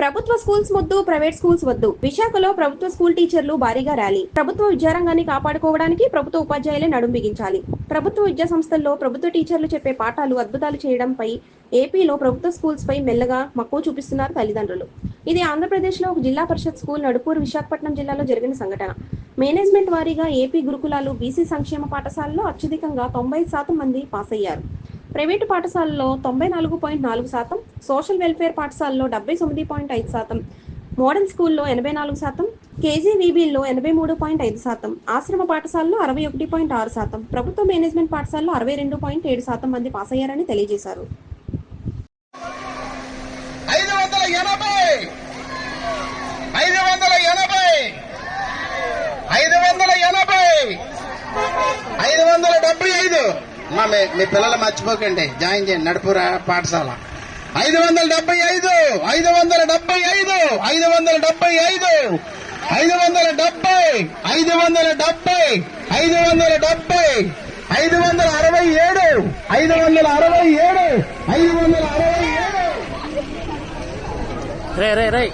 ప్రభుత్వ స్కూల్స్ వద్దు private schools వద్దు. విశాఖలో ప్రభుత్వ స్కూల్ టీచర్లు భారీగా ర్యాలీ. ప్రభుత్వ విద్యారంగాన్ని కాపాడుకోవడానికి ప్రభుత్వ ఉపాధ్యాయులే నడుం బిగించాలి. ప్రభుత్వ విద్యా సంస్థల్లో ప్రభుత్వ టీచర్లు చెప్పే పాఠాలు అద్భుతాలు చేయడంపై ఏపీలో ప్రభుత్వ స్కూల్స్ పై మెల్లగా మక్కువ చూపిస్తున్నారు తల్లిదండ్రులు. ఇది ఆంధ్రప్రదేశ్లో ఒక జిల్లా పరిషత్ స్కూల్ నడుపూరు విశాఖపట్నం జిల్లాలో జరిగిన సంఘటన. మేనేజ్మెంట్ వారీగా ఏపీ గురుకులాలు బీసీ సంక్షేమ పాఠశాలలో అత్యధికంగా తొంభై శాతం మంది పాస్ అయ్యారు ప్రైవేటు పాఠశాలలో తొంభై నాలుగు పాయింట్ నాలుగు శాతం సోషల్ వెల్ఫేర్ పాఠశాలలో డెబ్బై తొమ్మిది పాయింట్ ఐదు శాతం మోడల్ స్కూల్లో ఎనభై నాలుగు శాతం కేజీవీబీల్లో ఎనభై మూడు పాయింట్ ఐదు శాతం ఆశ్రమ పాఠశాలలో అరవై ఒకటి పాయింట్ ఆరు శాతం ప్రభుత్వ మేనేజ్మెంట్ పాఠశాలలో అరవై రెండు పాయింట్ ఏడు శాతం మంది పాస్ అయ్యారని తెలియజేశారు. ఐదు వందల ఎనభై ఐదు వందల ఎనభై ఐదు వందల ఎనభై ఐదు వందల డెబ్బై ఐదు అమ్మా, మీ మీ పిల్లలు మర్చిపోకండి. జాయిన్ చేయండి. నడుపురా పాఠశాల. ఐదు వందల డెబ్బై ఐదు ఐదు వందల డెబ్బై ఐదు ఐదు వందల డెబ్బై ఐదు ఐదు వందల డెబ్బై ఐదు వందల డెబ్బై ఐదు వందల డెబ్బై ఐదు వందల అరవై ఏడు ఐదు వందల అరవై ఏడు ఐదు వందల అరవై ఏడు. రే రే రే.